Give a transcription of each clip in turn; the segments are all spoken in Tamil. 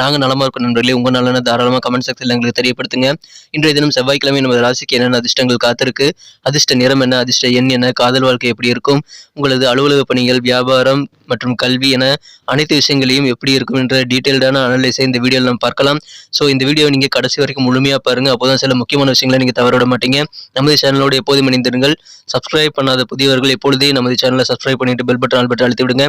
நாங்கள் நலமா இருக்கோம் நண்பர்களே. உங்கள் நலன தாராளமாக கமெண்ட் செக்ஷனில் எங்களுக்கு தெரியப்படுத்துங்க. இன்றைய தினம் செவ்வாய்க்கிழமை நமது ராசிக்கு என்னென்ன அதிர்ஷ்டங்கள் காத்திருக்கு? அதிர்ஷ்ட நிறம் என்ன? அதிர்ஷ்ட எண் என்ன? காதல் வாழ்க்கை எப்படி இருக்கும்? உங்களது அலுவலக பணிகள் வியாபாரம் மற்றும் கல்வி என அனைத்து விஷயங்களையும் எப்படி இருக்கும் என்ற டீட்டெயில்டான அனலைஸை இந்த வீடியோவில் நம்ம பார்க்கலாம். ஸோ இந்த வீடியோ நீங்கள் கடைசி வரைக்கும் முழுமையாக பாருங்க. அப்போதான் சில முக்கியமான விஷயங்களை நீங்கள் தவற விட மாட்டீங்க. நமது சேனலோடு எப்போதும் இணைந்திருங்கள். சப்ஸ்கிரைப் பண்ணாத புதியவர்கள் எப்பொழுதே நமது சேனலை சப்ஸ்கிரைப் பண்ணிட்டு பெல் பட்டன் ஆல் பட்டன் அழுத்தி விடுங்க.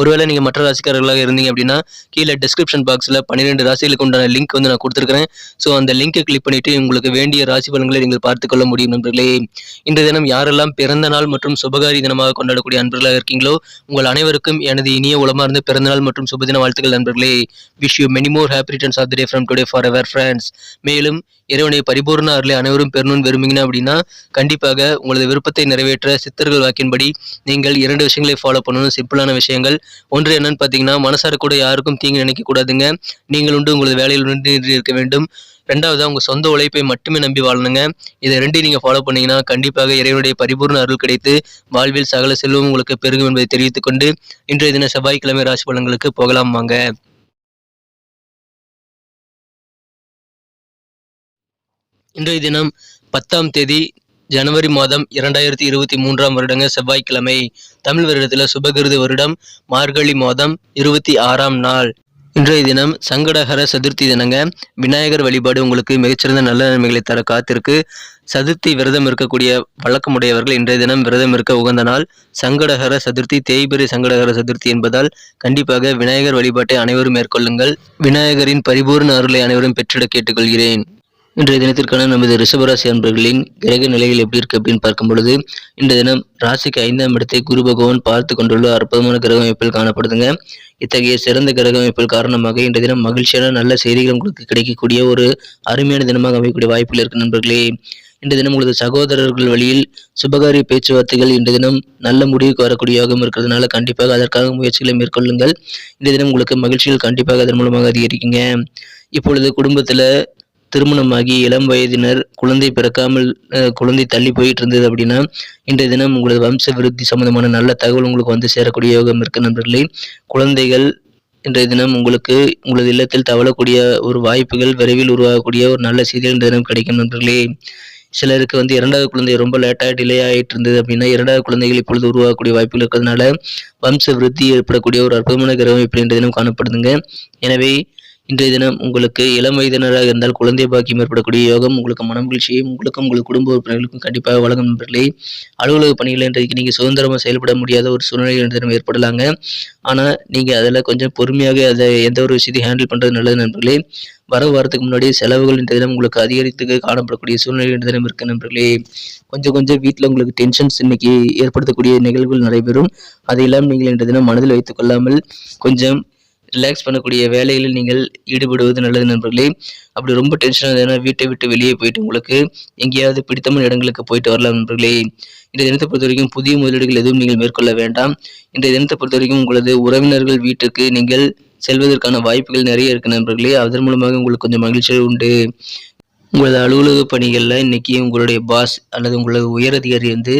ஒருவேளை நீங்கள் மற்ற ராசிக்காரர்களாக இருந்தீங்க அப்படின்னா கீழே டிஸ்கிரிப்ஷன் பாக்ஸில் பன்னிரெண்டு ராசிகளுக்கு உண்டான லிங்க் வந்து நான் கொடுத்துருக்கிறேன். ஸோ அந்த லிங்கை கிளிக் பண்ணிட்டு உங்களுக்கு வேண்டிய ராசி பலன்களை நீங்கள் பார்த்துக்கொள்ள முடியும் நண்பர்களே. இன்றைய தினம் யாரெல்லாம் பிறந்த நாள் மற்றும் சுபகாரி தினமாக கொண்டாடக்கூடிய அன்பர்களாக இருக்கீங்களோ உங்கள் அனைவருக்கும் எனது இனிய உளமார்ந்த பிறந்தநாள் மற்றும் சுபதின வாழ்த்துக்கள் நண்பர்களே. Wish you many more happy returns of the day from today forever friends மேலும் இறைவனை பரிபூர்ண அருளை அனைவரும் பெறணும்னு விரும்புங்க அப்படின்னா கண்டிப்பாக உங்களது விருப்பத்தை நிறைவேற்ற சித்தர்கள் வாக்கின்படி நீங்கள் இரண்டு விஷயங்களை ஃபாலோ பண்ணணும். சிம்பிளான விஷயங்கள். ஒன்று என்னன்னு பார்த்தீங்கன்னா மனசார கூட யாருக்கும் தீங்கு நினைக்க கூடாதுங்க. நீங்கள் உண்டு உங்களது வேலையில் உண்டு இருக்க வேண்டும். ரெண்டாவது உங்கள் சொந்த உழைப்பை மட்டுமே நம்பி வாழணுங்க. இதை ரெண்டையும் நீங்கள் ஃபாலோ பண்ணீங்கன்னா கண்டிப்பாக இறைவனுடைய பரிபூர்ண அருள் கிடைத்து வாழ்வில் சகல செல்வம் உங்களுக்கு பெருகும் என்பதை தெரிவித்துக் கொண்டு இன்றைய தின செவ்வாய்க்கிழமை ராசி பலன்களுக்கு போகலாம் வாங்க. இன்றைய தினம் பத்தாம் தேதி ஜனவரி மாதம் இரண்டாயிரத்தி இருபத்தி மூன்றாம் வருடங்க செவ்வாய்க்கிழமை. தமிழ் வருடத்தில் சுபகிருது வருடம் மார்கழி மாதம் இருபத்தி ஆறாம் நாள். இன்றைய தினம் சங்கடஹர சதுர்த்தி தினங்க. விநாயகர் வழிபாடு உங்களுக்கு மிகச்சிறந்த நல்ல நன்மைகளை தர காத்திருக்கு. சதுர்த்தி விரதம் இருக்கக்கூடிய வழக்கமுடையவர்கள் இன்றைய தினம் விரதம் இருக்க உகந்த நாள் சங்கடஹர சதுர்த்தி. தேய்பிரை சங்கடஹர சதுர்த்தி என்பதால் கண்டிப்பாக விநாயகர் வழிபாட்டை அனைவரும் மேற்கொள்ளுங்கள். விநாயகரின் பரிபூர்ண அருளை அனைவரும் பெற்றிட கேட்டுக்கொள்கிறேன். இன்றைய தினத்திற்கான நமது ரிஷபராசி அன்பர்களின் கிரக நிலைகள் எப்படி இருக்கு அப்படின்னு பார்க்கும் பொழுது இன்றைய தினம் ராசிக்கு ஐந்தாம் இடத்தை குரு பகவான் பார்த்து கொண்டுள்ள அற்புதமான கிரக அமைப்பில் காணப்படுதுங்க. இத்தகைய சிறந்த கிரக அமைப்பில் காரணமாக இன்றைய தினம் மகிழ்ச்சியான நல்ல செய்திகள் உங்களுக்கு கிடைக்கக்கூடிய ஒரு அருமையான தினமாக அமையக்கூடிய வாய்ப்பில் இருக்கு நண்பர்களே. இன்றைய தினம் உங்களது சகோதரர்கள் வழியில் சுபகாரிய பேச்சுவார்த்தைகள் இன்றைய தினம் நல்ல முடிவுக்கு வரக்கூடியவாகவும் இருக்கிறதுனால கண்டிப்பாக அதற்காக முயற்சிகளை மேற்கொள்ளுங்கள். இன்றைய தினம் உங்களுக்கு மகிழ்ச்சிகள் கண்டிப்பாக அதன் மூலமாக அதிகரிக்குங்க. இப்பொழுது குடும்பத்தில் திருமணமாகி இளம் வயதினர் குழந்தை பிறக்காமல் குழந்தை தள்ளி போயிட்டு இருந்தது அப்படின்னா இன்றைய தினம் உங்களது வம்ச விருத்தி சம்பந்தமான நல்ல தகவல் உங்களுக்கு வந்து சேரக்கூடிய யோகம் இருக்கு நண்பர்களே. குழந்தைகள் இன்றைய தினம் உங்களுக்கு உங்களது இல்லத்தில் தவழக்கூடிய ஒரு வாய்ப்புகள் விரைவில் உருவாகக்கூடிய ஒரு நல்ல செய்திகள் இன்றைய தினம் கிடைக்கும் நண்பர்களே. சிலருக்கு வந்து இரண்டாவது குழந்தை ரொம்ப லேட்டாக டிலே ஆகிட்டு இருந்தது அப்படின்னா இரண்டாவது குழந்தைகள் இப்பொழுது உருவாகக்கூடிய வாய்ப்புகள் இருக்கிறதுனால வம்ச விருத்தி ஏற்படக்கூடிய ஒரு அற்புதமான கிரகம் இப்படி தினம் காணப்படுதுங்க. எனவே இன்றைய தினம் உங்களுக்கு இளம் வயதினராக இருந்தால் குழந்தை பாக்கியம் ஏற்படக்கூடிய யோகம் உங்களுக்கு மனமகிழ்ச்சியும் உங்களுக்கும் உங்கள் குடும்ப உறுப்பினர்களுக்கும் கண்டிப்பாக வழங்கும் நண்பர்களே. அலுவலக பணிகள் இன்றைக்கு நீங்கள் சுதந்திரமாக செயல்பட முடியாத ஒரு சூழ்நிலை தினம் ஏற்படலாங்க. ஆனால் நீங்கள் அதில் கொஞ்சம் பொறுமையாக அதை எந்த ஒரு விஷயத்தையும் ஹேண்டில் பண்ணுறது நல்லது நண்பர்களே. வர வாரத்துக்கு முன்னாடி செலவுகள் இன்றைய தினம் உங்களுக்கு அதிகரித்து காணப்படக்கூடிய சூழ்நிலை இன்றைய தினம் இருக்கு நண்பர்களே. கொஞ்சம் கொஞ்சம் வீட்டில் உங்களுக்கு டென்ஷன்ஸ் இன்னைக்கு ஏற்படுத்தக்கூடிய நிகழ்வுகள் நடைபெறும். அதையெல்லாம் நீங்கள் இன்றைய தினம் மனதில் வைத்துக் கொள்ளாமல் கொஞ்சம் ரிலாக்ஸ் பண்ணக்கூடிய வேலைகளில் நீங்கள் ஈடுபடுவது நல்லது நண்பர்களே. அப்படி ரொம்ப டென்ஷனாக ஆகுதுன்னா வீட்டை விட்டு வெளியே போயிட்டு உங்களுக்கு எங்கேயாவது பிடித்தமான இடங்களுக்கு போயிட்டு வரலாம் நண்பர்களே. இந்த தினத்தை பொறுத்த வரைக்கும் புதிய முதலீடுகள் எதுவும் நீங்கள் மேற்கொள்ள வேண்டாம். இன்றைய தினத்தை பொறுத்த வரைக்கும் உங்களது உறவினர்கள் வீட்டுக்கு நீங்கள் செல்வதற்கான வாய்ப்புகள் நிறைய இருக்கு நண்பர்களே. அதன் மூலமாக உங்களுக்கு கொஞ்சம் மகிழ்ச்சியாக உண்டு. உங்களது அலுவலக பணிகளில் இன்னைக்கு உங்களுடைய பாஸ் அல்லது உங்களது உயரதிகாரி வந்து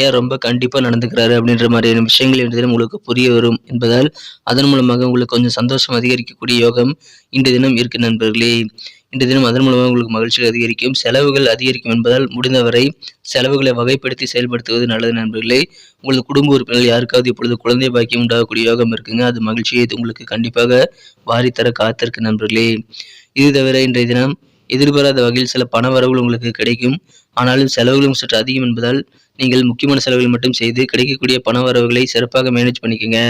ஏன் ரொம்ப கண்டிப்பாக நடந்துக்கிறாரு அப்படின்ற மாதிரியான விஷயங்கள் இன்றைய உங்களுக்கு புரிய வரும் என்பதால் அதன் மூலமாக உங்களுக்கு கொஞ்சம் சந்தோஷம் அதிகரிக்கக்கூடிய யோகம் இன்றைய தினம் இருக்கு நண்பர்களே. இன்றைய தினம் அதன் மூலமாக உங்களுக்கு மகிழ்ச்சிகள் அதிகரிக்கும் செலவுகள் அதிகரிக்கும் என்பதால் முடிந்தவரை செலவுகளை வகைப்படுத்தி செயல்படுத்துவது நல்லது நண்பர்களே. உங்களது குடும்ப உறுப்பினர்கள் யாருக்காவது இப்பொழுது குழந்தை பாக்கியம் உண்டாகக்கூடிய யோகம் இருக்குங்க அது மகிழ்ச்சியை உங்களுக்கு கண்டிப்பாக வாரித்தர காத்திருக்கு நண்பர்களே. இது தவிர இன்றைய தினம் எதிர்பாராத வகையில் சில பண வரவுகள் உங்களுக்கு கிடைக்கும். ஆனாலும் செலவுகளும் சற்று அதிகம் என்பதால் நீங்கள் முக்கியமான செலவுகள் மட்டும் செய்து கிடைக்கக்கூடிய பண வரவுகளை சிறப்பாக மேனேஜ் பண்ணிக்கோங்க.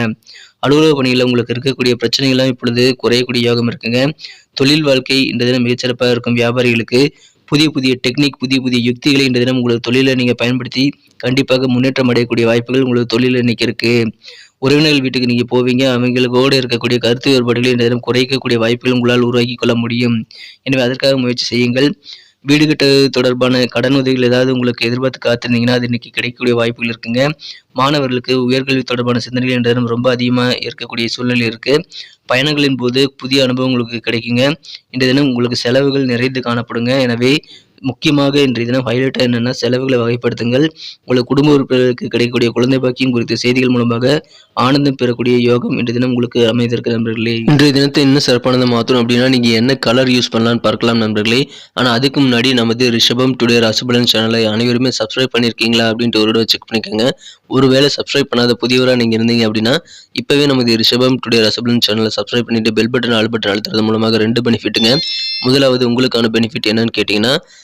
அலுவலக பணிகளில் உங்களுக்கு இருக்கக்கூடிய பிரச்சனைகள்லாம் இப்பொழுது குறையக்கூடிய யோகம் இருக்குங்க. தொழில் வாழ்க்கை இந்த தினம் மிகச்சிறப்பாக இருக்கும். வியாபாரிகளுக்கு புதிய புதிய டெக்னிக் புதிய புதிய யுக்திகளை இந்த தினம் உங்களுக்கு தொழிலில் நீங்கள் பயன்படுத்தி கண்டிப்பாக முன்னேற்றம் அடையக்கூடிய வாய்ப்புகள் உங்களுக்கு தொழிலில் இன்னைக்கு இருக்குது உறவினர்கள் வீட்டுக்கு நீங்கள் போவீங்க அவங்களுக்கோடு இருக்கக்கூடிய கருத்து வேறுபாடுகளை இந்த தினம் குறைக்கக்கூடிய வாய்ப்புகள் உங்களால் உருவாக்கி கொள்ள முடியும். எனவே அதற்காக முயற்சி செய்யுங்கள். வீடு கட்ட தொடர்பான கடன் உதவிகள் ஏதாவது உங்களுக்கு எதிர்பார்த்து காத்திருந்தீங்கன்னா அது இன்றைக்கி கிடைக்கக்கூடிய வாய்ப்புகள் இருக்குங்க. மாணவர்களுக்கு உயர்கல்வி தொடர்பான சிந்தனைகள் என்ற தினம் ரொம்ப அதிகமாக இருக்கக்கூடிய சூழ்நிலை இருக்குது பயணங்களின் போது புதிய அனுபவம் உங்களுக்கு கிடைக்குங்க. இந்த தினம் உங்களுக்கு செலவுகள் நிறைந்து காணப்படுங்க. எனவே முக்கியமாக இன்றைய தினம் ஹைலைட்டாக என்னென்னா செலவுகளை வகைப்படுத்துங்கள். உங்கள் குடும்ப உறுப்பினர்களுக்கு கிடைக்கக்கூடிய குழந்தை பாக்கியம் குறித்த செய்திகள் மூலமாக ஆனந்தம் பெறக்கூடிய யோகம் இன்றைய தினம் உங்களுக்கு அமைந்திருக்க நண்பர்களே. இன்றைய தினத்தை இன்னும் சிறப்பானதை மாற்றணும் அப்படின்னா நீங்கள் என்ன கலர் யூஸ் பண்ணலாம்னு பார்க்கலாம் நண்பர்களே. ஆனால் அதுக்கு முன்னாடி நமது ரிஷபம் டுடே ராசிபலன் சேனலை அனைவருமே சப்ஸ்கிரைப் பண்ணியிருக்கீங்களா அப்படின்ட்டு ஒரு தடவை செக் பண்ணிக்கோங்க. ஒருவேளை சப்ஸ்கிரைப் பண்ணாத புதியவராக நீங்கள் இருந்தீங்க அப்படின்னா இப்போவே நமது ரிஷபம் டுடே ரசபலன் சேனலை சப்ஸ்கிரைப் பண்ணிட்டு பெல் பட்டன் ஆல் பட்டன் அழுத்துறது மூலமாக ரெண்டு பெனிஃபிட்டுங்க முதலாவது உங்களுக்கான பெனிஃபிட் என்னன்னு கேட்டிங்கன்னா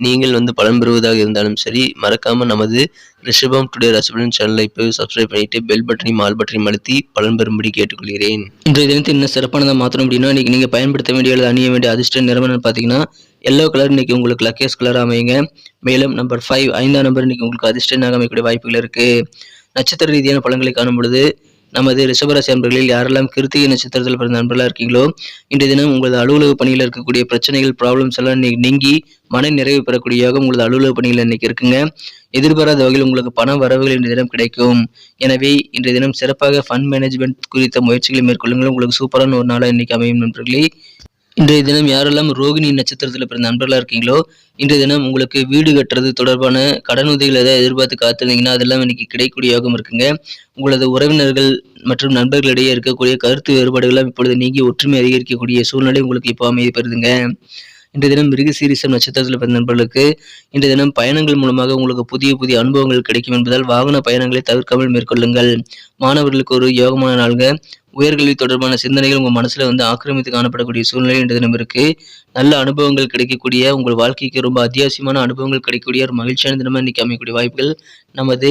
நீங்கள் வந்து பலன் பெறுவதாக இருந்தாலும் சரி மறக்காமல் நமது ரிஷபம் டுடே ரசபலன் சேனலை இப்போ சப்ஸ்கிரைப் பண்ணிட்டு பெல் பட்டனையும் ஆல் பட்டனையும் அழுத்தி பலன் பெறும்படி கேட்டுக்கொள்கிறேன். இன்றைய தினத்தை இன்னும் சிறப்பானதாக மாற்றணும் அப்படின்னா இன்னைக்கு நீங்கள் பயன்படுத்த வேண்டிய அல்லது அணிய வேண்டிய அதிர்ஷ்ட நிறுவனம் பார்த்தீங்கன்னா எல்லோ கலர் இன்னைக்கு உங்களுக்கு லக்கேஸ் கலர் அமையுங்க. மேலும் நம்பர் ஃபைவ் ஐந்தாம் நம்பர் இன்றைக்கி உங்களுக்கு அதிர்ஷ்டனாக அமையக்கூடிய வாய்ப்புகள் இருக்கு. நட்சத்திர ரீதியான பலன்களை காணும் பொழுது நமது ரிஷபராசி அன்பர்களில் யாரெல்லாம் கிருத்திகை நட்சத்திரத்தில் பிறந்த நண்பர்களாக இருக்கீங்களோ இன்றைய தினம் உங்களது அலுவலக பணியில் இருக்கக்கூடிய பிரச்சனைகள் ப்ராப்ளம்ஸ் எல்லாம் நீங்கி மன நிறைவு பெறக்கூடிய யோகம் உங்களது அலுவலக பணியில் இன்னைக்கு இருக்குங்க. எதிர்பாராத வகையில் உங்களுக்கு பண வரவுகள் இன்றைய தினம் கிடைக்கும். எனவே இன்றைய தினம் சிறப்பாக ஃபண்ட் மேனேஜ்மெண்ட் குறித்த முயற்சிகளை மேற்கொள்ளுங்கள். உங்களுக்கு சூப்பரான ஒரு நாளாக இன்னைக்கு அமையும் நண்பர்களே. இன்றைய தினம் யாரெல்லாம் ரோகிணி நட்சத்திரத்தில் பிறந்த நண்பர்களாக இருக்கீங்களோ இன்றைய தினம் உங்களுக்கு வீடு கட்டுறது தொடர்பான கடன் உதவிகள் ஏதாவது எதிர்பார்த்து காத்திருந்தீங்கன்னா அதெல்லாம் இன்னைக்கு கிடைக்கக்கூடிய யோகம் இருக்குங்க. உங்களது உறவினர்கள் மற்றும் நண்பர்களிடையே இருக்கக்கூடிய கருத்து வேறுபாடுகள்லாம் இப்பொழுது நீங்கி ஒற்றுமை அதிகரிக்கக்கூடிய சூழ்நிலை உங்களுக்கு இப்போ அமைதி பெறுதுங்க. இன்றைய தினம் மிருக சீரிசம் நட்சத்திரத்தில் பிறந்த நண்பர்களுக்கு இன்றைய தினம் பயணங்கள் மூலமாக உங்களுக்கு புதிய புதிய அனுபவங்கள் கிடைக்கும் என்பதால் வாகன பயணங்களை தவிர்க்காமல் மேற்கொள்ளுங்கள். மாணவர்களுக்கு ஒரு யோகமான நாள்ங்க. உயர்கல்வி தொடர்பான சிந்தனைகள் உங்கள் மனசில் வந்து ஆக்கிரமித்து காணப்படக்கூடிய சூழ்நிலை இன்றைய தினம் இருக்குது நல்ல அனுபவங்கள் கிடைக்கக்கூடிய உங்கள் வாழ்க்கைக்கு ரொம்ப அத்தியாவசியமான அனுபவங்கள் கிடைக்கக்கூடிய ஒரு மகிழ்ச்சியான தினமாக இன்றைக்கி அமையக்கூடிய வாய்ப்புகள். நமது